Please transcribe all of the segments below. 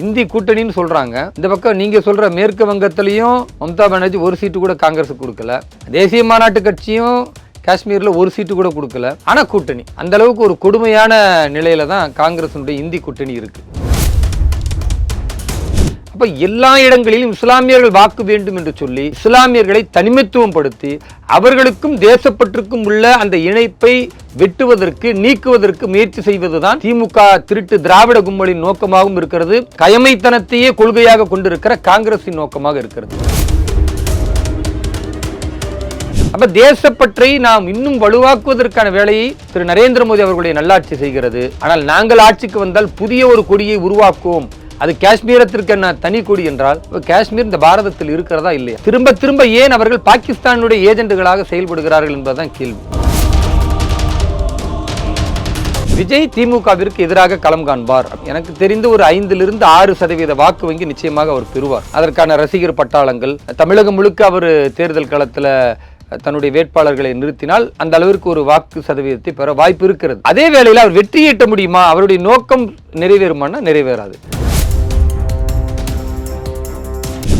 இந்தி கூட்டணின்னு சொல்றாங்க. இந்த பக்கம் நீங்க சொல்ற மேற்கு வங்கத்திலையும் மம்தா பானர்ஜி ஒரு சீட்டு கூட காங்கிரஸ் கொடுக்கல. தேசிய மாநாட்டு கட்சியும் காஷ்மீர்ல ஒரு சீட்டு கூட கொடுக்கல. ஆனா கூட்டணி. அந்த அளவுக்கு ஒரு கொடுமையான நிலையில தான் காங்கிரஸினுடைய இந்தி கூட்டணி இருக்கு. அப்ப எல்லா இடங்களிலும் இஸ்லாமியர்கள் வாக்கு வேண்டும் என்று சொல்லி இஸ்லாமியர்களை தனிமைத்துவம் படுத்தி அவர்களுக்கும் தேசப்பற்றுக்கும் உள்ள அந்த இணைப்பை வெட்டுவதற்கு நீக்குவதற்கு முயற்சி செய்வதுதான் திமுக திருட்டு திராவிட கும்பலின் நோக்கமாகவும் இருக்கிறது. கயமைத்தனத்தையே கொள்கையாக கொண்டிருக்கிற காங்கிரசின் நோக்கமாக இருக்கிறது. அப்ப தேசப்பற்றை நாம் இன்னும் வலுவாக்குவதற்கான வேலையை திரு நரேந்திர மோடி அவர்களுடைய நல்லாட்சி செய்கிறது. ஆனால் நாங்கள் ஆட்சிக்கு வந்தால் புதிய ஒரு கொடியை உருவாக்குவோம். அது காஷ்மீரத்திற்கு என்ன தனி கொடி என்றால் காஷ்மீர் இந்த பாரதத்தில் இருக்கிறதா இல்லையா? திரும்ப திரும்ப ஏன் அவர்கள் பாகிஸ்தானுடைய ஏஜென்ட்டுகளாக செயல்படுகிறார்கள் என்பதுதான் கேள்வி. விஜய் திமுகவிற்கு எதிராக களம் காண்பார். எனக்கு தெரிந்து ஒரு ஐந்திலிருந்து ஆறு சதவீத வாக்கு வங்கி நிச்சயமாக அவர் பெறுவார். அதற்கான ரசிகர் பட்டாளங்கள் தமிழகம் முழுக்க அவர் தேர்தல் களத்தில் தன்னுடைய வேட்பாளர்களை நிறுத்தினால் அந்த அளவிற்கு ஒரு வாக்கு சதவீதத்தை பெற வாய்ப்பு இருக்கிறது. அதே வேளையில் அவர் வெற்றி ஈட்ட முடியுமா? அவருடைய நோக்கம் நிறைவேறுமானா நிறைவேறாது.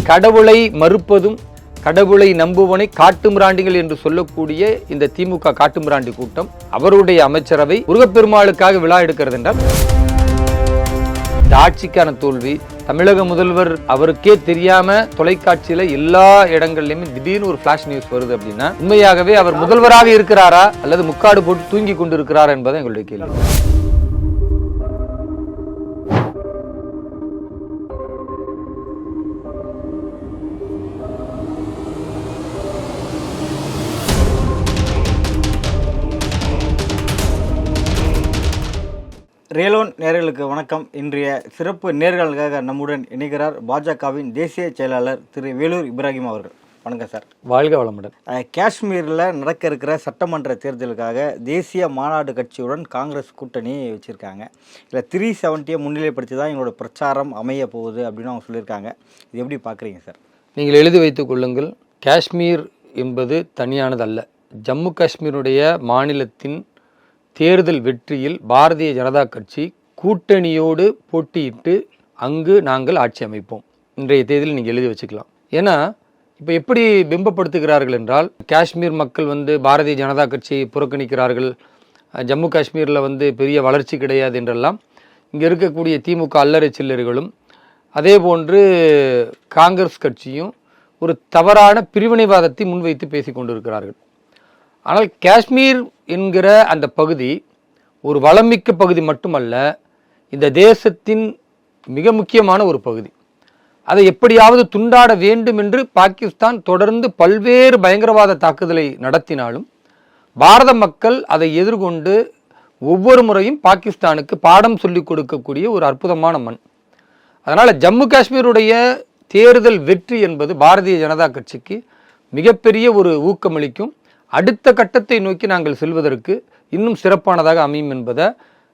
கடவுளை மறுப்பதும் கடவுளை நம்புவனை காட்டுமிராண்டிகள் என்று சொல்லக்கூடிய இந்த திமுக காட்டுமிராண்டி கூட்டம் அவருடைய அமைச்சரவை முருகப்பெருமாளுக்காக விழா எடுக்கிறது என்றால் இந்த ஆட்சிக்கான தோல்வி தமிழக முதல்வர் அவருக்கே தெரியாம தொலைக்காட்சியில எல்லா இடங்கள்லயுமே திடீர்னு ஒரு பிளாஷ் நியூஸ் வருது அப்படின்னா உண்மையாகவே அவர் முதல்வராக இருக்கிறாரா அல்லது முக்காடு போட்டு தூங்கி கொண்டிருக்கிறாரா என்பதை எங்களுடைய கேள்வி. ரேலோன் நேர்களுக்கு வணக்கம். இன்றைய சிறப்பு நேர்களுக்காக நம்முடன் இணைகிறார் பாஜகவின் தேசிய செயலாளர் திரு வேலூர் இப்ராஹிம் அவர்கள். வணக்கம் சார். வாழ்க வளமுடன். காஷ்மீரில் நடக்க இருக்கிற சட்டமன்ற தேர்தலுக்காக தேசிய மாநாடு கட்சியுடன் காங்கிரஸ் கூட்டணி வச்சுருக்காங்க. இதில் த்ரீ செவன்ட்டியை முன்னிலைப்படுத்தி தான் எங்களோட பிரச்சாரம் அமைய போகுது அப்படின்னு அவங்க சொல்லியிருக்காங்க. இது எப்படி பார்க்குறீங்க சார்? நீங்கள் எழுதி வைத்துக் கொள்ளுங்கள் காஷ்மீர் என்பது தனியானதல்ல. ஜம்மு காஷ்மீருடைய மாநிலத்தின் தேர்தல் வெற்றியில் பாரதிய ஜனதா கட்சி கூட்டணியோடு போட்டியிட்டு அங்கு நாங்கள் ஆட்சி அமைப்போம். இன்றைய தேதியில் நீங்கள் எழுதி வச்சுக்கலாம். ஏன்னா இப்போ எப்படி பிம்பப்படுத்துகிறார்கள் என்றால் காஷ்மீர் மக்கள் வந்து பாரதிய ஜனதா கட்சியை புறக்கணிக்கிறார்கள். ஜம்மு காஷ்மீரில் வந்து பெரிய வளர்ச்சி கிடையாது என்றெல்லாம் இங்கே இருக்கக்கூடிய திமுக அல்லறை சில்லர்களும் அதே போன்று காங்கிரஸ் கட்சியும் ஒரு தவறான பிரிவினைவாதத்தை முன்வைத்து பேசிக் கொண்டிருக்கிறார்கள் ஆனால் காஷ்மீர் என்கிற அந்த பகுதி ஒரு வளமிக்க பகுதி மட்டுமல்ல இந்த தேசத்தின் மிக முக்கியமான ஒரு பகுதி. அதை எப்படியாவது துண்டாட வேண்டும் என்று பாகிஸ்தான் தொடர்ந்து பல்வேறு பயங்கரவாத தாக்குதலை நடத்தினாலும் பாரத மக்கள் அதை எதிர்கொண்டு ஒவ்வொரு முறையும் பாகிஸ்தானுக்கு பாடம் சொல்லிக் கொடுக்கக்கூடிய ஒரு அற்புதமான மண். அதனால் ஜம்மு காஷ்மீருடைய தேர்தல் வெற்றி என்பது பாரதிய ஜனதா கட்சிக்கு மிகப்பெரிய ஒரு ஊக்கமளிக்கும். அடுத்த கட்டத்தை நோக்கி நாங்கள் செல்வதற்கு இன்னும் சிறப்பானதாக அமையும் என்பதை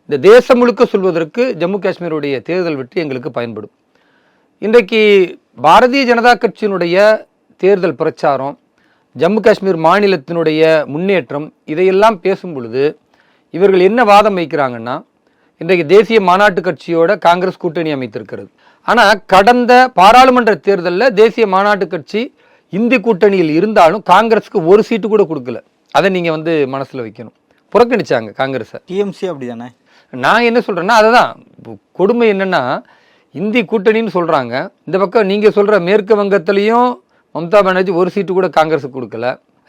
இந்த தேசம் முழுக்க சொல்வதற்கு ஜம்மு காஷ்மீருடைய தேர்தல் வெற்றி எங்களுக்கு பயன்படும். இன்றைக்கு பாரதிய ஜனதா கட்சியினுடைய தேர்தல் பிரச்சாரம் ஜம்மு காஷ்மீர் மாநிலத்தினுடைய முன்னேற்றம் இதையெல்லாம் பேசும் பொழுது இவர்கள் என்ன வாதம் வைக்கிறாங்கன்னா இன்றைக்கு தேசிய மாநாட்டு கட்சியோட காங்கிரஸ் கூட்டணி அமைத்திருக்கிறது. ஆனால் கடந்த பாராளுமன்ற தேர்தலில் தேசிய மாநாட்டு கட்சி இந்தி கூட்டணியில் இருந்தாலும் காங்கிரஸுக்கு ஒரு சீட்டு கூட கொடுக்கல. அதை நீங்கள் வந்து மனசில் வைக்கணும். புறக்கணிச்சாங்க காங்கிரஸை. டிஎம்சி அப்படி தானே நான் என்ன சொல்றேன்னா அதுதான். கொடுமை என்னன்னா இந்தி கூட்டணின்னு சொல்றாங்க. இந்த பக்கம் நீங்க சொல்ற மேற்கு வங்கத்திலையும் மம்தா பானர்ஜி ஒரு சீட்டு கூட காங்கிரஸுக்கு கொடுக்கல.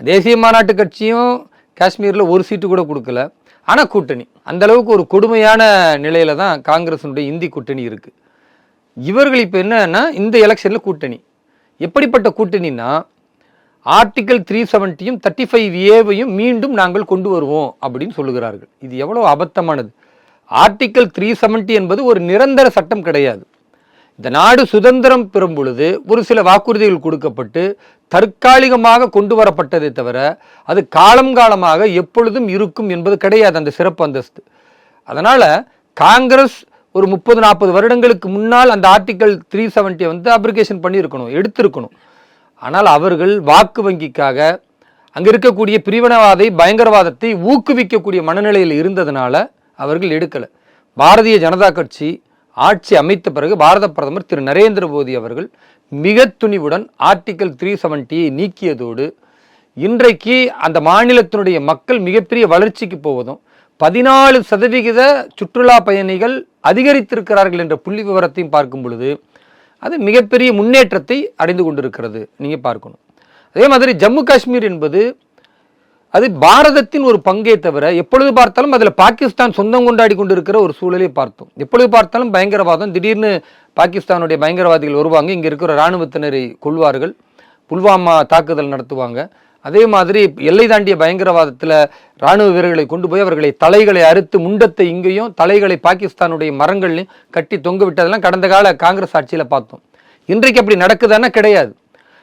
தேசிய மாநாட்டு கட்சியும் காஷ்மீர்ல ஒரு சீட்டு கூட கொடுக்கல. ஆனா கூட்டணி. அந்த அளவுக்கு ஒரு கொடுமையான நிலையில தான் காங்கிரஸினுடைய இந்தி கூட்டணி இருக்கு. இவர்கள் இப்போ என்னன்னா இந்த எலெக்ஷனில் கூட்டணி. எப்படிப்பட்ட கூட்டணினா ஆர்டிகல் த்ரீ செவன்ட்டியும் தேர்ட்டி ஃபைவ் ஏவையும் மீண்டும் நாங்கள் கொண்டு வருவோம் அப்படின்னு சொல்லுகிறார்கள். இது எவ்வளோ அபத்தமானது. ஆர்டிக்கல் த்ரீ செவன்ட்டி என்பது ஒரு நிரந்தர சட்டம் கிடையாது. இந்த நாடு சுதந்திரம் பெறும் பொழுது ஒரு சில வாக்குறுதிகள் கொடுக்கப்பட்டு தற்காலிகமாக கொண்டு வரப்பட்டதை தவிர அது காலம் காலமாக எப்பொழுதும் இருக்கும் என்பது கிடையாது அந்த சிறப்பு அந்தஸ்து. அதனால் காங்கிரஸ் ஒரு முப்பது நாற்பது வருடங்களுக்கு முன்னால் அந்த ஆர்டிக்கல் த்ரீ செவன்ட்டியை வந்து அப்ளிகேஷன் பண்ணியிருக்கணும் எடுத்திருக்கணும். ஆனால் அவர்கள் வாக்கு வங்கிக்காக அங்கே இருக்கக்கூடிய பிரிவினவாதை பயங்கரவாதத்தை ஊக்குவிக்கக்கூடிய மனநிலையில் இருந்ததுனால அவர்கள் எடுக்கலை. பாரதிய ஜனதா கட்சி ஆட்சி அமைத்த பிறகு பாரத பிரதமர் திரு நரேந்திர மோடி அவர்கள் மிக துணிவுடன் ஆர்டிக்கல் த்ரீ செவன்ட்டியை நீக்கியதோடு இன்றைக்கு அந்த மாநிலத்தினுடைய மக்கள் மிகப்பெரிய வளர்ச்சிக்கு போவதும் பதினாலு சதவிகித சுற்றுலா பயணிகள் அதிகரித்திருக்கிறார்கள் என்ற புள்ளி விவரத்தையும் பார்க்கும் பொழுது அது மிகப்பெரிய முன்னேற்றத்தை அடைந்து கொண்டிருக்கிறது. நீங்கள் பார்க்கணும். அதே மாதிரி ஜம்மு காஷ்மீர் என்பது அது பாரதத்தின் ஒரு பங்கே தவிர எப்பொழுது பார்த்தாலும் அதில் பாகிஸ்தான் சொந்தம் கொண்டாடி கொண்டிருக்கிற ஒரு சூழலை பார்த்தோம். எப்பொழுது பார்த்தாலும் பயங்கரவாதம் திடீர்னு பாகிஸ்தானுடைய பயங்கரவாதிகள் வருவாங்க இங்கே இருக்கிற இராணுவத்தினரை கொள்வார்கள் புல்வாமா தாக்குதல் நடத்துவாங்க. அதே மாதிரி எல்லை தாண்டிய பயங்கரவாதத்தில் ராணுவ வீரர்களை கொண்டு போய் அவர்களை தலைகளை அறுத்து முண்டத்தை இங்கேயும் தலைகளை பாகிஸ்தானுடைய மரங்கள்லையும் கட்டி தொங்க விட்டதெல்லாம் கடந்த கால காங்கிரஸ் ஆட்சியில் பார்த்தோம். இன்றைக்கு அப்படி நடக்குதானா கிடையாது.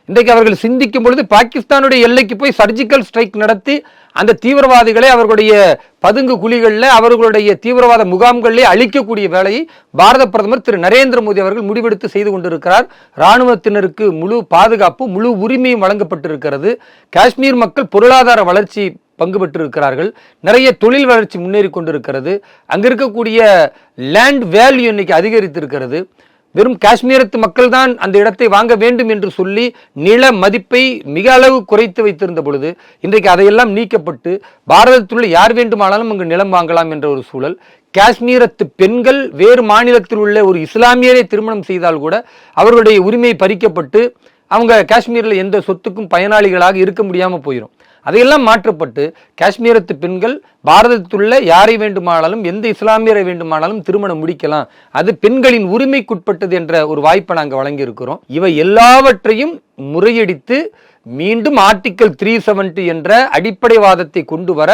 இன்றைக்கு அவர்கள் சிந்திக்கும் பொழுது பாகிஸ்தானுடைய எல்லைக்கு போய் சர்ஜிக்கல் ஸ்ட்ரைக் நடத்தி அந்த தீவிரவாதிகளை அவர்களுடைய பதுங்கு குழிகளில் அவர்களுடைய தீவிரவாத முகாம்களிலே அழிக்கக்கூடிய வேலையை பாரத பிரதமர் திரு நரேந்திர மோடி அவர்கள் முடிவெடுத்து செய்து கொண்டிருக்கிறார். இராணுவத்தினருக்கு முழு பாதுகாப்பு முழு உரிமையும் வழங்கப்பட்டிருக்கிறது. காஷ்மீர் மக்கள் பொருளாதார வளர்ச்சி பங்கு பெற்றிருக்கிறார்கள். நிறைய தொழில் வளர்ச்சி முன்னேறி கொண்டிருக்கிறது. அங்க இருக்கக்கூடிய லேண்ட் வேல்யூ இன்னைக்கு அதிகரித்திருக்கிறது. வெறும் காஷ்மீரத்து மக்கள் தான் அந்த இடத்தை வாங்க வேண்டும் என்று சொல்லி நில மதிப்பை மிக அளவு குறைத்து வைத்திருந்த பொழுது இன்றைக்கு அதையெல்லாம் நீக்கப்பட்டு பாரதத்தில் உள்ள யார் வேண்டுமானாலும் அங்கு நிலம் வாங்கலாம் என்ற ஒரு சூழல் காஷ்மீரத்து பெண்கள் வேறு மாநிலத்தில் உள்ள ஒரு இஸ்லாமியரை திருமணம் செய்தால் கூட அவர்களுடைய உரிமை பறிக்கப்பட்டு அவங்க காஷ்மீரில் எந்த சொத்துக்கும் பயனாளிகளாக இருக்க முடியாமல் போயிடும் அதையெல்லாம் மாற்றப்பட்டு காஷ்மீரத்து பெண்கள் பாரதத்துள்ள யாரை வேண்டுமானாலும் எந்த இஸ்லாமியரை வேண்டுமானாலும் திருமணம் முடிக்கலாம். அது பெண்களின் உரிமைக்குட்பட்டது என்ற ஒரு வாய்ப்பை நாங்கள் வழங்கியிருக்கிறோம். இவை எல்லாவற்றையும் முறையடித்து மீண்டும் ஆர்டிக்கல் த்ரீ என்ற அடிப்படைவாதத்தை கொண்டு வர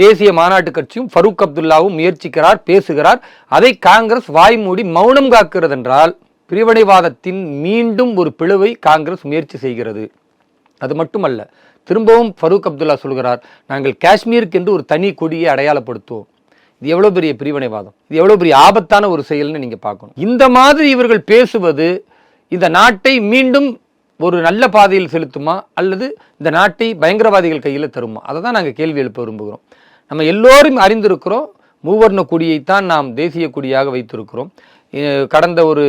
தேசிய மாநாட்டு கட்சியும் ஃபரூக் அப்துல்லாவும் முயற்சிக்கிறார் பேசுகிறார். அதை காங்கிரஸ் வாய்மூடி மௌனம் காக்கிறது என்றால் பிரிவினைவாதத்தின் மீண்டும் ஒரு பிளவை காங்கிரஸ் முயற்சி செய்கிறது. அது மட்டுமல்ல திரும்பவும் ஃபரூக் அப்துல்லா சொல்கிறார் நாங்கள் காஷ்மீருக்கு என்று ஒரு தனி கொடியை அடையாளப்படுத்துவோம். இது எவ்வளோ பெரிய பிரிவினைவாதம்? இது எவ்வளோ பெரிய ஆபத்தான ஒரு செயல்னு நீங்கள் பார்க்கணும். இந்த மாதிரி இவர்கள் பேசுவது இந்த நாட்டை மீண்டும் ஒரு நல்ல பாதையில் செலுத்துமா? அல்லது இந்த நாட்டை பயங்கரவாதிகள் கையில் தருமா? அதை தான் நாங்கள் கேள்வி எழுப்ப விரும்புகிறோம். நம்ம எல்லோரும் அறிந்திருக்கிறோம் மூவர்ண கொடியைத்தான் நாம் தேசிய கொடியாக வைத்திருக்கிறோம். கடந்த ஒரு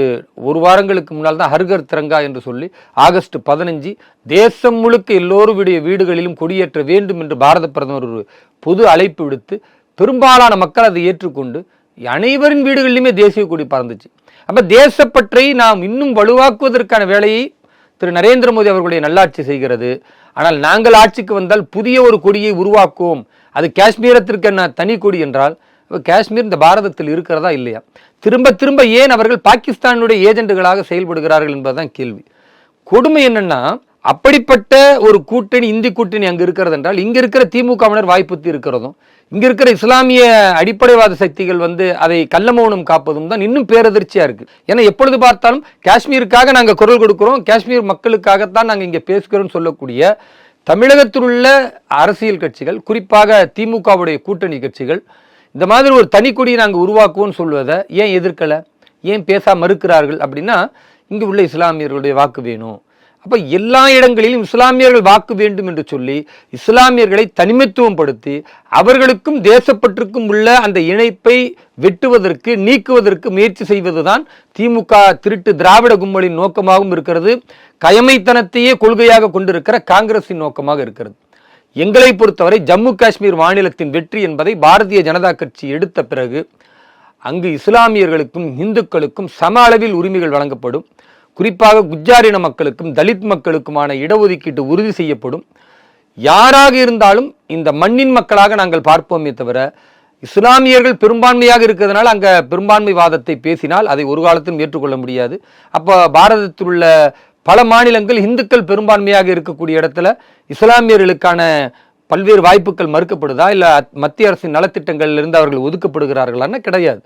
ஒரு வாரங்களுக்கு முன்னால் தான் ஹர்கர் திரங்கா என்று சொல்லி ஆகஸ்ட் பதினஞ்சு தேசம் முழுக்க எல்லோருடைய வீடுகளிலும் கொடியேற்ற வேண்டும் என்று பாரத பிரதமர் ஒரு பொது அழைப்பு விடுத்து பெரும்பாலான மக்கள் அதை ஏற்றுக்கொண்டு அனைவரின் வீடுகளிலுமே தேசிய கொடி பறந்துச்சு. அப்போ தேசப்பற்றை நாம் இன்னும் வலுவாக்குவதற்கான வேலையை திரு நரேந்திர மோடி அவர்களுடைய நல்லாட்சி செய்கிறது. ஆனால் நாங்கள் ஆட்சிக்கு வந்தால் புதிய ஒரு கொடியை உருவாக்குவோம். அது காஷ்மீரத்திற்கு என்ன தனி கொடி என்றால் இப்போ காஷ்மீர் இந்த பாரதத்தில் இருக்கிறதா இல்லையா? திரும்ப திரும்ப ஏன் அவர்கள் பாகிஸ்தானுடைய ஏஜென்ட்டுகளாக செயல்படுகிறார்கள் என்பதுதான் கேள்வி. கொடுமை என்னென்னா அப்படிப்பட்ட ஒரு கூட்டணி இந்தி கூட்டணி அங்கே இருக்கிறது என்றால் இங்கே இருக்கிற திமுகவினர் வாய்ப்புத்தி இருக்கிறதும் இங்கே இருக்கிற இஸ்லாமிய அடிப்படைவாத சக்திகள் வந்து அதை கல்லமௌனம் காப்பதும் தான் இன்னும் பேரதிர்ச்சியாக இருக்குது ஏன்னா எப்பொழுது பார்த்தாலும் காஷ்மீருக்காக நாங்கள் குரல் கொடுக்குறோம் காஷ்மீர் மக்களுக்காகத்தான் நாங்கள் இங்கே பேசுகிறோம்னு சொல்லக்கூடிய தமிழகத்தில் உள்ள அரசியல் கட்சிகள் குறிப்பாக திமுகவுடைய கூட்டணி கட்சிகள் இந்த மாதிரி ஒரு தனிக்கொடியை நாங்கள் உருவாக்குவோம்னு சொல்வதை ஏன் எதிர்க்கலை? ஏன் பேச மறுக்கிறார்கள் அப்படின்னா இங்கு உள்ள இஸ்லாமியர்களுடைய வாக்கு வேணும். அப்போ எல்லா இடங்களிலும் இஸ்லாமியர்கள் வாக்கு வேண்டும் என்று சொல்லி இஸ்லாமியர்களை தனிமைத்துவப்படுத்தி அவர்களுக்கும் தேசப்பற்றுக்கும் உள்ள அந்த இணைப்பை வெட்டுவதற்கு நீக்குவதற்கு முயற்சி செய்வதுதான் திமுக திருட்டு திராவிட கும்பலின் நோக்கமாகவும் இருக்கிறது கயமைத்தனத்தையே கொள்கையாக கொண்டிருக்கிற காங்கிரஸின் நோக்கமாக இருக்கிறது. எங்களை பொறுத்தவரை ஜம்மு காஷ்மீர் மாநிலத்தின் வெற்றி என்பதை பாரதிய ஜனதா கட்சி எடுத்த பிறகு அங்கு இஸ்லாமியர்களுக்கும் இந்துக்களுக்கும் சம அளவில் உரிமைகள் வழங்கப்படும். குறிப்பாக குஜாரின மக்களுக்கும் தலித் மக்களுக்குமான இடஒதுக்கீட்டு உறுதி செய்யப்படும். யாராக இருந்தாலும் இந்த மண்ணின் மக்களாக நாங்கள் பார்ப்போமே தவிர இஸ்லாமியர்கள் பெரும்பான்மையாக இருக்கிறதுனால அங்கே பெரும்பான்மை வாதத்தை பேசினால் அதை ஒரு காலத்திலும் ஏற்றுக்கொள்ள முடியாது. அப்போ பாரதத்தில் உள்ள பல மாநிலங்கள் இந்துக்கள் பெரும்பான்மையாக இருக்கக்கூடிய இடத்துல இஸ்லாமியர்களுக்கான பல்வேறு வாய்ப்புகள் மறுக்கப்படுதா? இல்லை மத்திய அரசின் நலத்திட்டங்களில் இருந்து அவர்கள் ஒதுக்கப்படுகிறார்களான்னு கிடையாது.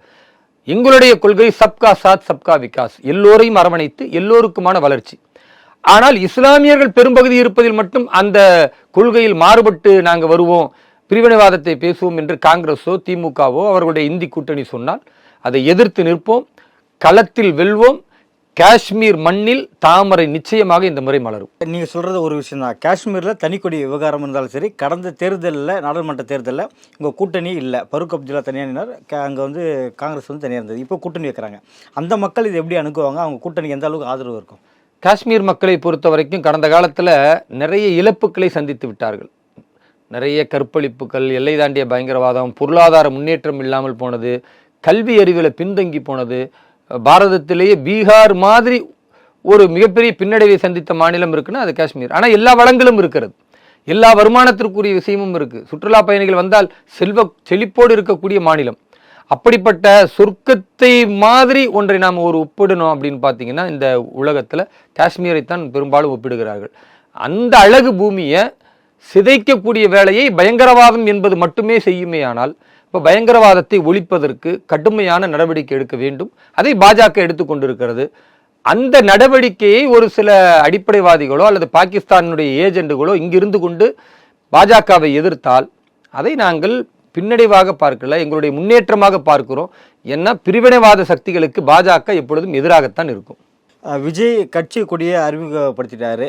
எங்களுடைய கொள்கை சப்கா சாத் சப்கா விகாஸ். எல்லோரையும் அரவணைத்து எல்லோருக்குமான வளர்ச்சி. ஆனால் இஸ்லாமியர்கள் பெரும்பகுதி இருப்பதில் மட்டும் அந்த கொள்கையில் மாறுபட்டு நாங்கள் வருவோம் பிரிவினைவாதத்தை பேசுவோம் என்று காங்கிரஸோ திமுகவோ அவர்களுடைய இந்தி கூட்டணி சொன்னால் அதை எதிர்த்து நிற்போம் களத்தில் வெல்வோம் காஷ்மீர் மண்ணில் தாமரை நிச்சயமாக இந்த முறை மலரும். நீங்கள் சொல்கிறது ஒரு விஷயம் தான் காஷ்மீரில் தனிக்கொடி விவகாரம் இருந்தாலும் சரி கடந்த தேர்தலில் நாடாளுமன்ற தேர்தலில் உங்கள் கூட்டணி இல்லை. பருக் அப்துல்லா தனியாக நின்னார். அங்கே வந்து காங்கிரஸ் வந்து தனியாக இருந்தது. இப்போ கூட்டணி வைக்கிறாங்க. அந்த மக்கள் இது எப்படி அணுகுவாங்க? அவங்க கூட்டணிக்கு எந்த அளவுக்கு ஆதரவு இருக்கும்? காஷ்மீர் மக்களை பொறுத்த வரைக்கும் கடந்த காலத்தில் நிறைய இழப்புக்களை சந்தித்து விட்டார்கள். நிறைய கற்பழிப்புகள் எல்லை தாண்டிய பயங்கரவாதம் பொருளாதார முன்னேற்றம் இல்லாமல் போனது கல்வி அறிவில் பின்தங்கி போனது பாரதத்திலேயே பீகார் மாதிரி ஒரு மிகப்பெரிய பின்னடைவை சந்தித்த மாநிலம் இருக்குன்னா அது காஷ்மீர். ஆனால் எல்லா வளங்களும் இருக்கிறது. எல்லா வருமானத்திற்குரிய விஷயமும் இருக்குது சுற்றுலா பயணிகள் வந்தால் செல்வ செழிப்போடு இருக்கக்கூடிய மாநிலம். அப்படிப்பட்ட சொர்க்கத்தை மாதிரி ஒன்றை நாம் ஒரு ஒப்பிடணும் அப்படின்னு பார்த்தீங்கன்னா இந்த உலகத்தில் காஷ்மீரைத்தான் பெரும்பாலும் ஒப்பிடுகிறார்கள். அந்த அழகு பூமியை சிதைக்கக்கூடிய வேலையை பயங்கரவாதம் என்பது மட்டுமே செய்யுமே ஆனால் இப்போ பயங்கரவாதத்தை ஒழிப்பதற்கு கடுமையான நடவடிக்கை எடுக்க வேண்டும். அதை பாஜக எடுத்துக்கொண்டிருக்கிறது அந்த நடவடிக்கையை ஒரு சில அடிப்படைவாதிகளோ அல்லது பாகிஸ்தானுடைய ஏஜெண்டுகளோ இங்கிருந்து கொண்டு பாஜகவை எதிர்த்தால் அதை நாங்கள் பின்னடைவாக பார்க்கல எங்களுடைய முன்னேற்றமாக பார்க்கிறோம். ஏன்னா பிரிவினைவாத சக்திகளுக்கு பாஜக எப்பொழுதும் எதிராகத்தான் இருக்கும். விஜய் கட்சி கொடியை அறிமுகப்படுத்திட்டாரு.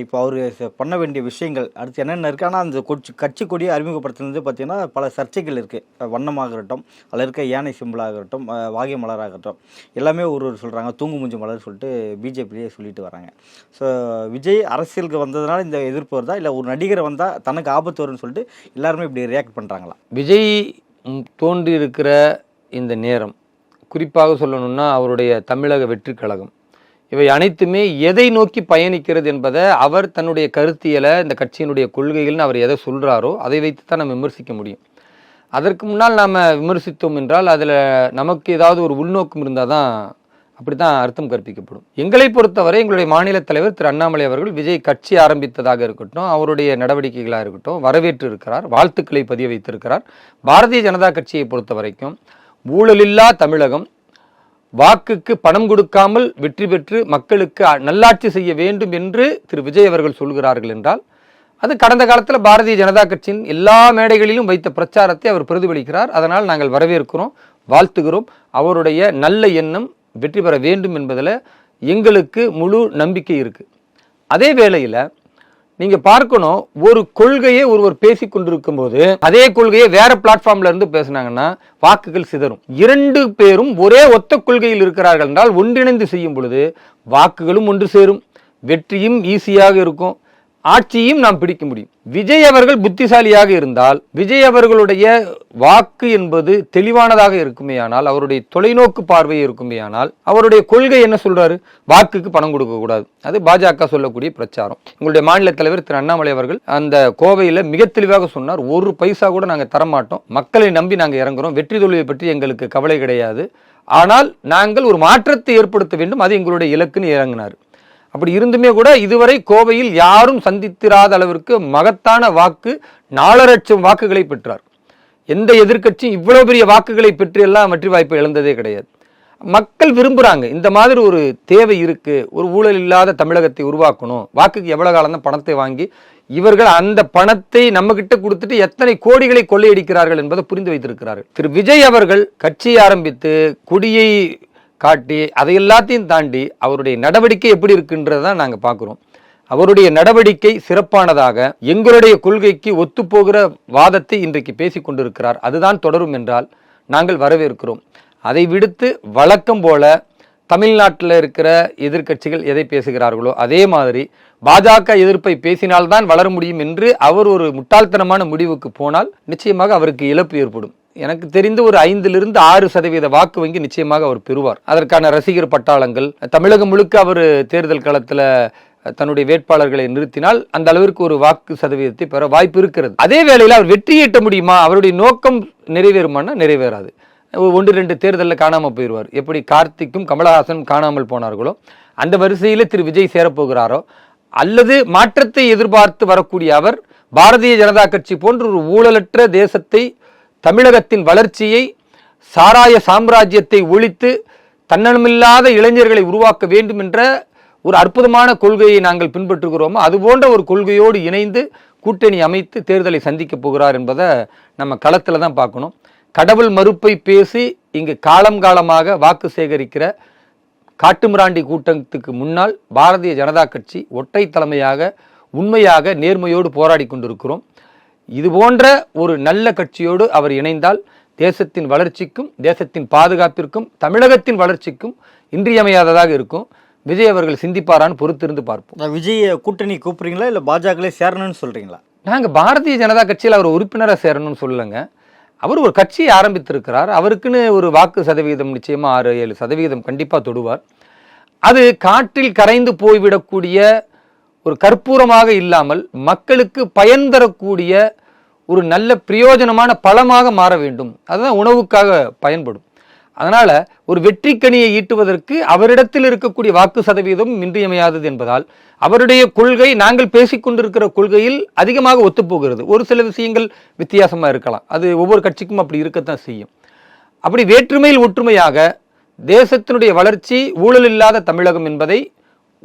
இப்போ அவர் பண்ண வேண்டிய விஷயங்கள் அடுத்து என்னென்ன இருக்குது ஆனால் அந்த கொச்சி கட்சி கொடியை அறிமுகப்படுத்துனது பார்த்தீங்கன்னா பல சர்ச்சைகள் இருக்குது வண்ணமாகட்டும் அதில் இருக்க யானை சிம்பிளாகட்டும் அஹ் வாகை மலராகட்டும் எல்லாமே ஒரு ஒரு சொல்கிறாங்க தூங்கு மூஞ்சி மலர் சொல்லிட்டு பிஜேபிலேயே சொல்லிட்டு வராங்க. ஸோ விஜய் அரசியலுக்கு வந்ததுனால இந்த எதிர்ப்பு வருதா? இல்லை ஒரு நடிகர் வந்தால் தனக்கு ஆபத்து வரும்னு சொல்லிட்டு எல்லாருமே இப்படி ரியாக்ட் பண்ணுறாங்களா விஜய் தோன்றி இருக்கிற இந்த நேரம் குறிப்பாக சொல்லணும்னா அவருடைய தமிழக வெற்றி கழகம் இவை அனைத்துமே எதை நோக்கி பயணிக்கிறது என்பதை அவர் தன்னுடைய கருத்தியலை இந்த கட்சியினுடைய கொள்கைகள்னு அவர் எதை சொல்கிறாரோ அதை வைத்து தான் நம்ம விமர்சிக்க முடியும். அதற்கு முன்னால் நாம் விமர்சித்தோம் என்றால் அதில் நமக்கு ஏதாவது ஒரு உள்நோக்கம் இருந்தால் தான் அப்படி தான் அர்த்தம் கற்பிக்கப்படும். எங்களை பொறுத்தவரை எங்களுடைய மாநில தலைவர் திரு அண்ணாமலை அவர்கள் விஜய் கட்சி ஆரம்பித்ததாக இருக்கட்டும் அவருடைய நடவடிக்கைகளாக இருக்கட்டும் வரவேற்று இருக்கிறார் வாழ்த்துக்களை பதிய வைத்திருக்கிறார். பாரதிய ஜனதா கட்சியை பொறுத்த வரைக்கும் ஊழலில்லா தமிழகம் வாக்குக்கு பணம் கொடுக்காமல் வெற்றி பெற்று மக்களுக்கு நல்லாட்சி செய்ய வேண்டும் என்று திரு விஜய் அவர்கள் சொல்கிறார்கள் என்றால் அது கடந்த காலத்தில் பாரதிய ஜனதா கட்சியின் எல்லா மேடைகளிலும் வைத்த பிரச்சாரத்தை அவர் பிரதிபலிக்கிறார். அதனால் நாங்கள் வரவேற்கிறோம் வாழ்த்துகிறோம். அவருடைய நல்ல எண்ணம் வெற்றி பெற வேண்டும் என்பதில் எங்களுக்கு முழு நம்பிக்கை இருக்குது அதே வேளையில் நீங்க பார்க்கணும் ஒரு கொள்கையை ஒருவர் பேசி கொண்டிருக்கும் போது அதே கொள்கையை வேற பிளாட்ஃபார்ம்ல இருந்து பேசுனாங்கன்னா வாக்குகள் சிதறும். இரண்டு பேரும் ஒரே ஒத்த கொள்கையில் இருக்கிறார்கள் என்றால் ஒன்றிணைந்து செய்யும் பொழுது வாக்குகளும் ஒன்று சேரும். வெற்றியும் ஈஸியாக இருக்கும். ஆட்சியும் நாம் பிடிக்க முடியும். விஜய் அவர்கள் புத்திசாலியாக இருந்தால் விஜய் அவர்களுடைய வாக்கு என்பது தெளிவானதாக இருக்குமேயானால் அவருடைய தொலைநோக்கு பார்வை இருக்குமேயானால் அவருடைய கொள்கை என்ன சொல்றாரு? வாக்குக்கு பணம் கொடுக்க கூடாது. அது பாஜக சொல்லக்கூடிய பிரச்சாரம். உங்களுடைய மாநில தலைவர் திரு அண்ணாமலை அவர்கள் அந்த கோவையில மிக தெளிவாக சொன்னார். ஒரு பைசா கூட நாங்க தரமாட்டோம். மக்களை நம்பி நாங்க இறங்குறோம். வெற்றி தோல்வியை பற்றி எங்களுக்கு கவலை கிடையாது. ஆனால் நாங்கள் ஒரு மாற்றத்தை ஏற்படுத்த வேண்டும். அது எங்களுடைய இலக்குன்னு இறங்கினார். அப்படி இருந்துமே கூட இதுவரை கோவையில் யாரும் சந்தித்திராத அளவிற்கு மகத்தான வாக்கு நாலு லட்சம் வாக்குகளை பெற்றார். எந்த எதிர்கட்சியும் இவ்வளோ பெரிய வாக்குகளை பெற்று எல்லாம் வெற்றி வாய்ப்பு இழந்ததே கிடையாது. மக்கள் விரும்புகிறாங்க இந்த மாதிரி ஒரு தேவை இருக்குது ஒரு ஊழல் இல்லாத தமிழகத்தை உருவாக்கணும் வாக்குக்கு எவ்வளவு காலம் தான் பணத்தை வாங்கி இவர்கள் அந்த பணத்தை நம்மகிட்ட கொடுத்துட்டு எத்தனை கோடிகளை கொள்ளையடிக்கிறார்கள் என்பதை புரிந்து வைத்திருக்கிறார்கள். திரு. விஜய் அவர்கள் கட்சியை ஆரம்பித்து கொடியை காட்டி அதை எல்லாத்தையும் தாண்டி அவருடைய நடவடிக்கை எப்படி இருக்குன்றதை தான் நாங்கள் பார்க்குறோம் அவருடைய நடவடிக்கை சிறப்பானதாக எங்களுடைய கொள்கைக்கு ஒத்துப்போகிற வாதத்தை இன்றைக்கு பேசிக் கொண்டிருக்கிறார். அதுதான் தொடரும் என்றால் நாங்கள் வரவேற்கிறோம். அதை விடுத்து வழக்கம் போல தமிழ்நாட்டில் இருக்கிற எதிர்க்கட்சிகள் எதை பேசுகிறார்களோ அதே மாதிரி பாஜக எதிர்ப்பை பேசினால்தான் வளர முடியும் என்று அவர் ஒரு முட்டாள்தனமான முடிவுக்கு போனால் நிச்சயமாக அவருக்கு இழப்பு ஏற்படும். எனக்கு தெரிந்து ஒரு ஐந்திலிருந்து ஆறு சதவீத வாக்கு வங்கி நிச்சயமாக அவர் பெறுவார். அதற்கான ரசிகர் பட்டாளங்கள் தமிழகம் முழுக்க அவர் தேர்தல் களத்தில் தன்னுடைய வேட்பாளர்களை நிறுத்தினால் அந்த அளவிற்கு ஒரு வாக்கு சதவீதத்தை பெற வாய்ப்பு இருக்கிறது. அதே வேளையில் அவர் வெற்றி ஈட்ட முடியுமா? அவருடைய நோக்கம் நிறைவேறுமானா நிறைவேறாது. ஒன்று ரெண்டு தேர்தலில் காணாமல் போயிடுவார். எப்படி கார்த்திக்கும் கமலஹாசனும் காணாமல் போனார்களோ அந்த வரிசையில் திரு விஜய் சேரப்போகிறாரோ அல்லது மாற்றத்தை எதிர்பார்த்து வரக்கூடிய அவர் பாரதிய ஜனதா கட்சி போன்ற ஒரு ஊழலற்ற தேசத்தை தமிழகத்தின் வளர்ச்சியை சாராய சாம்ராஜ்யத்தை ஒழித்து தன்னலமில்லாத இளைஞர்களை உருவாக்க வேண்டும் என்ற ஒரு அற்புதமான கொள்கையை நாங்கள் பின்பற்றுகிறோமோ அது போன்ற ஒரு கொள்கையோடு இணைந்து கூட்டணி அமைத்து தேர்தலை சந்திக்க போகிறார் என்பதை நம்ம களத்தில் தான் பார்க்கணும். கடவுள் மறுப்பை பேசி இங்கு காலம் காலமாக வாக்கு சேகரிக்கிற காட்டுமிராண்டி கூட்டத்துக்கு முன்னால் பாரதிய ஜனதா கட்சி ஒற்றை தலைமையாக உண்மையாக நேர்மையோடு போராடி கொண்டிருக்கிறோம். இது போன்ற ஒரு நல்ல கட்சியோடு அவர் இணைந்தால் தேசத்தின் வளர்ச்சிக்கும் தேசத்தின் பாதுகாப்பிற்கும் தமிழகத்தின் வளர்ச்சிக்கும் இன்றியமையாததாக இருக்கும். விஜய் அவர்கள் சிந்திப்பாரான்னு பொறுத்திருந்து பார்ப்போம். விஜய் கூட்டணி கூப்பிடுறீங்களா? இல்லை பாஜகலே சேரணும்னு சொல்கிறீங்களா நாங்கள் பாரதிய ஜனதா கட்சியில் அவர் உறுப்பினராக சேரணும்னு சொல்லலைங்க. அவர் ஒரு கட்சியை ஆரம்பித்திருக்கிறார். அவருக்குன்னு ஒரு வாக்கு சதவீதம் நிச்சயமாக ஆறு ஏழு சதவீதம் கண்டிப்பாக தொடுவார். அது காற்றில் கரைந்து போய்விடக்கூடிய ஒரு கற்பூரமாக இல்லாமல் மக்களுக்கு பயன் தரக்கூடிய ஒரு நல்ல பிரயோஜனமான பழமாக மாற வேண்டும். அதுதான் உணவுக்காக பயன்படும். அதனால் ஒரு வெற்றிக்கனியை ஈட்டுவதற்கு அவரிடத்தில் இருக்கக்கூடிய வாக்கு சதவீதம் இன்றியமையாதது என்பதால் அவருடைய கொள்கை நாங்கள் பேசிக்கொண்டிருக்கிற கொள்கையில் அதிகமாக ஒத்துப்போகிறது. ஒரு சில விஷயங்கள் வித்தியாசமாக இருக்கலாம். அது ஒவ்வொரு கட்சிக்கும் அப்படி இருக்கத்தான் செய்யும். அப்படி வேற்றுமையில் ஒற்றுமையாக தேசத்தினுடைய வளர்ச்சி ஊழல் இல்லாத தமிழகம் என்பதை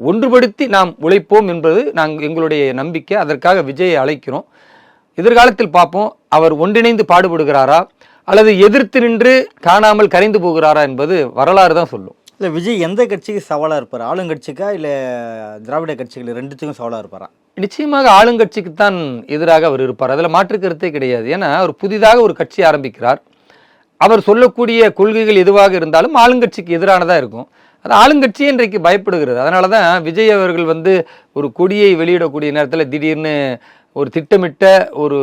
ஒன்றுபடுத்தி நாம் உழைப்போம் என்பது நாங்கள் எங்களுடைய நம்பிக்கை. அதற்காக விஜயை அழைக்கிறோம். எதிர்காலத்தில் பார்ப்போம். அவர் ஒன்றிணைந்து பாடுபடுகிறாரா? அல்லது எதிர்த்து நின்று காணாமல் கரைந்து போகிறாரா என்பது வரலாறு தான் சொல்லும். இல்லை விஜய் எந்த கட்சிக்கு சவாலாக இருப்பார்? ஆளுங்கட்சிக்கா இல்லை திராவிட கட்சிகள் ரெண்டுத்துக்கும் சவாலாக இருப்பாரா? நிச்சயமாக ஆளுங்கட்சிக்குத்தான் எதிராக அவர் இருப்பார். அதில் மாற்று கருத்தே கிடையாது. ஏன்னா அவர் புதிதாக ஒரு கட்சி ஆரம்பிக்கிறார். அவர் சொல்லக்கூடிய கொள்கைகள் எதுவாக இருந்தாலும் ஆளுங்கட்சிக்கு எதிரானதாக இருக்கும். அது ஆளுங்கட்சி இன்றைக்கு பயப்படுகிறது. அதனால தான் விஜய் அவர்கள் வந்து ஒரு கொடியை வெளியிடக்கூடிய நேரத்தில் திடீர்னு ஒரு திட்டமிட்ட ஒரு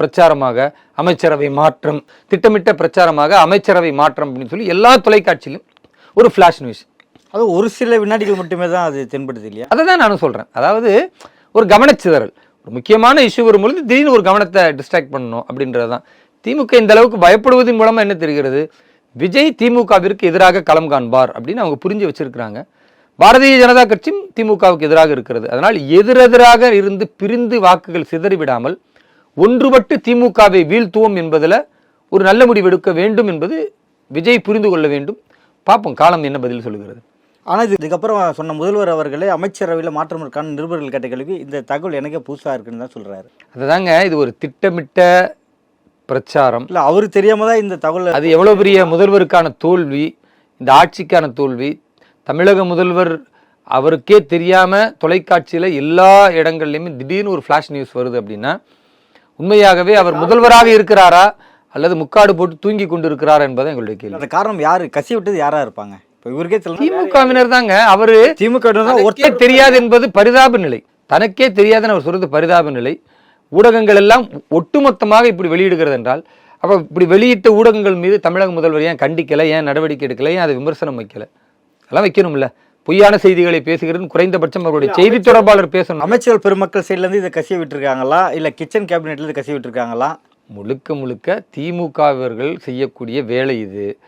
பிரச்சாரமாக அமைச்சரவை மாற்றம் திட்டமிட்ட பிரச்சாரமாக அமைச்சரவை மாற்றம் அப்படின்னு சொல்லி எல்லா தொலைக்காட்சியிலும் ஒரு ஃப்ளாஷ் நியூஸ் அது ஒரு சில வினாடிகள் மட்டுமே தான் அது தென்படுது இல்லையா? அதை தான் நானும் சொல்கிறேன் அதாவது ஒரு கவனச்சிதறல். ஒரு முக்கியமான இஷ்யூ வரும்பொழுது திடீர்னு ஒரு கவனத்தை டிஸ்ட்ராக்ட் பண்ணணும் அப்படின்றது தான். திமுக இந்த அளவுக்கு பயப்படுவதன் மூலமாக என்ன தெரிகிறது? விஜய் திமுகவிற்கு எதிராக களம் காண்பார் அப்படின்னு அவங்க புரிஞ்சு வச்சிருக்கிறாங்க. பாரதிய ஜனதா கட்சியும் திமுகவுக்கு எதிராக இருக்கிறது. அதனால் எதிரெதிராக இருந்து பிரிந்து வாக்குகள் சிதறிவிடாமல் ஒன்றுபட்டு திமுகவை வீழ்த்துவோம் என்பதில் ஒரு நல்ல முடிவு எடுக்க வேண்டும் என்பது விஜய் புரிந்து கொள்ள வேண்டும். பார்ப்போம் காலம் என்ன பதில் சொல்லுகிறது. ஆனால் இது இதுக்கப்புறம் சொன்ன முதல்வர் அவர்களே அமைச்சரவையில் மாற்றம் இருக்கான்னு நிருபர்கள் கேட்ட கேள்வி இந்த தகவல் எனக்கே புதுசாக இருக்குன்னு தான் சொல்கிறாரு அதுதாங்க இது ஒரு திட்டமிட்ட பிரச்சாரம். இல்லை அவரு தெரியாம தான் இந்த தகவல் அது எவ்வளவு பெரிய முதல்வருக்கான தோல்வி இந்த ஆட்சிக்கான தோல்வி. தமிழக முதல்வர் அவருக்கே தெரியாம தொலைக்காட்சியில எல்லா இடங்கள்லையுமே திடீர்னு ஒரு ஃபிளாஷ் நியூஸ் வருது அப்படின்னா உண்மையாகவே அவர் முதல்வராக இருக்கிறாரா அல்லது முக்காடு போட்டு தூங்கி கொண்டு இருக்கிறாரா என்பது எங்களுடைய கேள்வி. அந்த காரணம் யாரு? கசி விட்டது யாரா இருப்பாங்க? இப்போ இவருக்கே திமுகவினர் தாங்க. அவரு திமுக ஒருத்தர் தெரியாது. என்பது பரிதாப நிலை. தனக்கே தெரியாதுன்னு அவர் சொல்றது பரிதாப நிலை. ஊடகங்கள் எல்லாம் ஒட்டுமொத்தமாக இப்படி வெளியிடுகிறது என்றால் அப்ப இப்படி வெளியிட்ட ஊடகங்கள் மீது தமிழக முதல்வர் ஏன் கண்டிக்கல ஏன் நடவடிக்கை எடுக்கல ஏன் அதை விமர்சனம் வைக்கல? அதெல்லாம் வைக்கணும்ல. பொய்யான செய்திகளை பேசுகிறது குறைந்தபட்சம் அவருடைய செய்தி தொடர்பாளர் பேசணும். அமைச்சர்கள் பெருமக்கள் சைடுல இருந்து இதை கசிய விட்டுருக்காங்களா? இல்ல கிச்சன் கேபினெட்ல இருந்து கசிய விட்டுருக்காங்களா? முழுக்க முழுக்க திமுகவர்கள் செய்யக்கூடிய வேலை இது.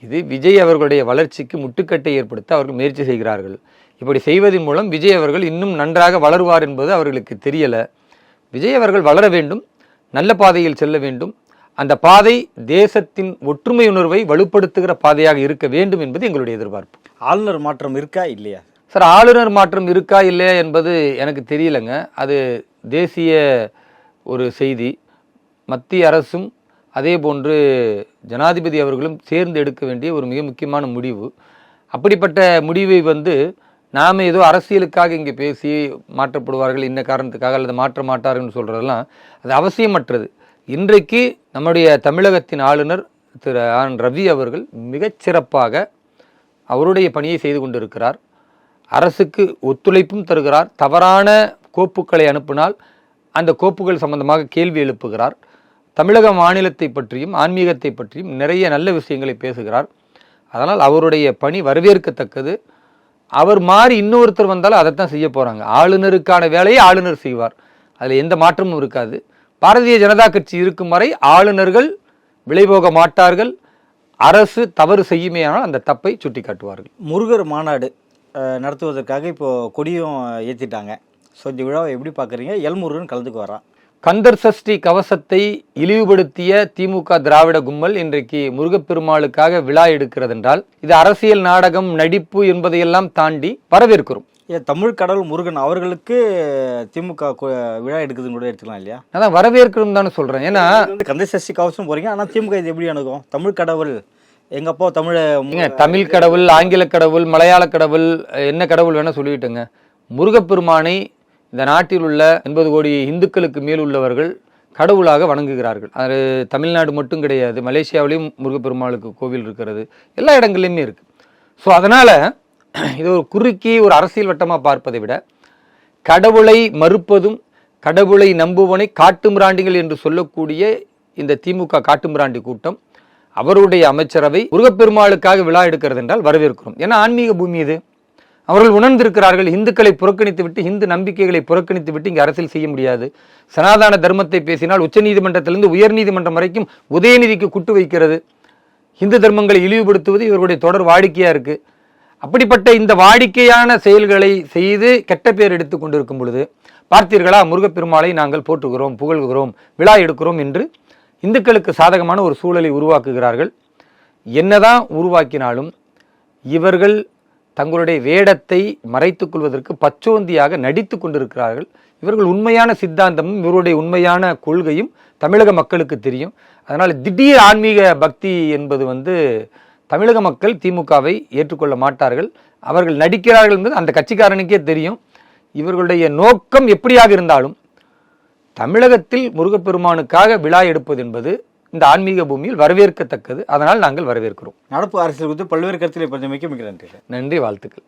இது விஜய் அவர்களுடைய வளர்ச்சிக்கு முட்டுக்கட்டை ஏற்படுத்த அவர்கள் முயற்சி செய்கிறார்கள். இப்படி செய்வதன் மூலம் விஜய் அவர்கள் இன்னும் நன்றாக வளருவார் என்பது அவர்களுக்கு தெரியல. விஜய் அவர்கள் வளர வேண்டும். நல்ல பாதையில் செல்ல வேண்டும். அந்த பாதை தேசத்தின் ஒற்றுமை உணர்வை வலுப்படுத்துகிற பாதையாக இருக்க வேண்டும் என்பது எங்களுடைய எதிர்பார்ப்பு. ஆளுநர் மாற்றம் இருக்கா இல்லையா? சார் ஆளுநர் மாற்றம் இருக்கா இல்லையா என்பது எனக்கு தெரியலங்க. அது தேசிய ஒரு செய்தி. மத்திய அரசும் அதே போன்று ஜனாதிபதி அவர்களும் சேர்ந்து எடுக்க வேண்டிய ஒரு மிக முக்கியமான முடிவு. அப்படிப்பட்ட முடிவை வந்து நாம் ஏதோ அரசியலுக்காக இங்கே பேசி மாற்றப்படுவார்கள் இன்ன காரணத்துக்காக அல்லது மாற்ற மாட்டார்கள்னு சொல்கிறதெல்லாம் அது அவசியமற்றது. இன்றைக்கு நம்முடைய தமிழகத்தின் ஆளுநர் திரு ஆர். ரவி அவர்கள் மிகச்சிறப்பாக அவருடைய பணியை செய்து கொண்டிருக்கிறார். அரசுக்கு ஒத்துழைப்பும் தருகிறார். தவறான கோப்புகளை அனுப்பினால் அந்த கோப்புகள் சம்பந்தமாக கேள்வி எழுப்புகிறார். தமிழக மாநிலத்தை பற்றியும் ஆன்மீகத்தை பற்றியும் நிறைய நல்ல விஷயங்களை பேசுகிறார். அதனால் அவருடைய பணி வரவேற்கத்தக்கது. அவர் மாறி இன்னொருத்தர் வந்தாலும் அதைத்தான் செய்ய போகிறாங்க ஆளுநருக்கான வேலையை ஆளுநர் செய்வார். அதில் எந்த மாற்றமும் இருக்காது. பாரதிய ஜனதா கட்சி இருக்கும் வரை ஆளுநர்கள் விலைபோக மாட்டார்கள். அரசு தவறு செய்யுமேயானால் அந்த தப்பை சுட்டி காட்டுவார்கள் முருகர் மாநாடு நடத்துவதற்காக இப்போ கொடியும் ஏற்றிட்டாங்க ஸோ இந்த விழாவை எப்படி பார்க்குறீங்க? எல் முருகன் கலந்துக்கு வரான் கந்தர் சஷ்டி கவசத்தை இழிவுபடுத்திய திமுக திராவிட கும்பல் இன்றைக்கு முருகப்பெருமாளுக்காக விழா எடுக்கிறது என்றால் இது அரசியல் நாடகம் நடிப்பு என்பதையெல்லாம் தாண்டி வரவேற்கிறோம். ஏன் தமிழ் கடவுள் முருகன் அவர்களுக்கு திமுக விழா எடுக்குதுன்னு கூட எடுத்துக்கலாம் இல்லையா? அதான் வரவேற்கிறோம் தானே சொல்றேன். ஏன்னா கந்த சஷ்டி கவசம் போறீங்க ஆனால் திமுக இது எப்படி அணுகும்? தமிழ் கடவுள் எங்க அப்பா தமிழ கடவுள் ஆங்கில கடவுள் மலையாள கடவுள் என்ன கடவுள் வேணா சொல்லிவிட்டுங்க. முருகப்பெருமானை இந்த நாட்டில் உள்ள எண்பது கோடி இந்துக்களுக்கு மேல் உள்ளவர்கள் கடவுளாக வணங்குகிறார்கள். அது தமிழ்நாடு மட்டும் கிடையாது மலேசியாவிலையும் முருகப்பெருமாளுக்கு கோவில் இருக்கிறது. எல்லா இடங்கள்லையுமே இருக்கு. ஸோ அதனால இது ஒரு குறுக்கி ஒரு அரசியல் வட்டமாக பார்ப்பதை விட கடவுளை மறுப்பதும் கடவுளை நம்புவனை காட்டுமிராண்டிகள் என்று சொல்லக்கூடிய இந்த திமுக காட்டுமிராண்டி கூட்டம் அவருடைய அமைச்சரவை முருகப்பெருமாளுக்காக விழா எடுக்கிறது என்றால் வரவேற்கிறோம். ஏன்னா ஆன்மீக பூமி இது. அவர்கள் உணர்ந்திருக்கிறார்கள் இந்துக்களை புறக்கணித்து விட்டு இந்து நம்பிக்கைகளை புறக்கணித்து விட்டு இங்கே அரசியல் செய்ய முடியாது. சனாதன தர்மத்தை பேசினால் உச்சநீதிமன்றத்திலிருந்து உயர்நீதிமன்றம் வரைக்கும் உதயநிதிக்கு குட்டு வைக்கிறது. இந்து தர்மங்களை இழிவுபடுத்துவது இவர்களுடைய தொடர் வாடிக்கையாக இருக்குது அப்படிப்பட்ட இந்த வாடிக்கையான செயல்களை செய்து கெட்ட பேர் எடுத்து கொண்டிருக்கும் பொழுது பார்த்தீர்களா? முருகப்பெருமாளை நாங்கள் போற்றுகிறோம் புகழ்கிறோம் விழா எடுக்கிறோம் என்று இந்துக்களுக்கு சாதகமான ஒரு சூழலை உருவாக்குகிறார்கள். என்னதான் உருவாக்கினாலும் இவர்கள் தங்களுடைய வேடத்தை மறைத்துக் கொள்வதற்கு பச்சோந்தியாக நடித்து கொண்டிருக்கிறார்கள். இவர்கள் உண்மையான சித்தாந்தமும் இவருடைய உண்மையான கொள்கையும் தமிழக மக்களுக்கு தெரியும். அதனால் திடீர் ஆன்மீக பக்தி என்பது வந்து தமிழக மக்கள் திமுகவை ஏற்றுக்கொள்ள மாட்டார்கள். அவர்கள் நடிக்கிறார்கள் என்பது அந்த கட்சிக்காரனுக்கே தெரியும். இவர்களுடைய நோக்கம் எப்படியாக இருந்தாலும் தமிழகத்தில் முருகப்பெருமானுக்காக விழா எடுப்பது என்பது இந்த ஆன்மீக பூமியில் வரவேற்கத்தக்கது. அதனால் நாங்கள் வரவேற்கிறோம். நடப்பு அரசியல் குறித்து பல்வேறு கருத்துக்களை பற்றி மிக்க மிக்க நன்றி. நன்றி வாழ்த்துக்கள்.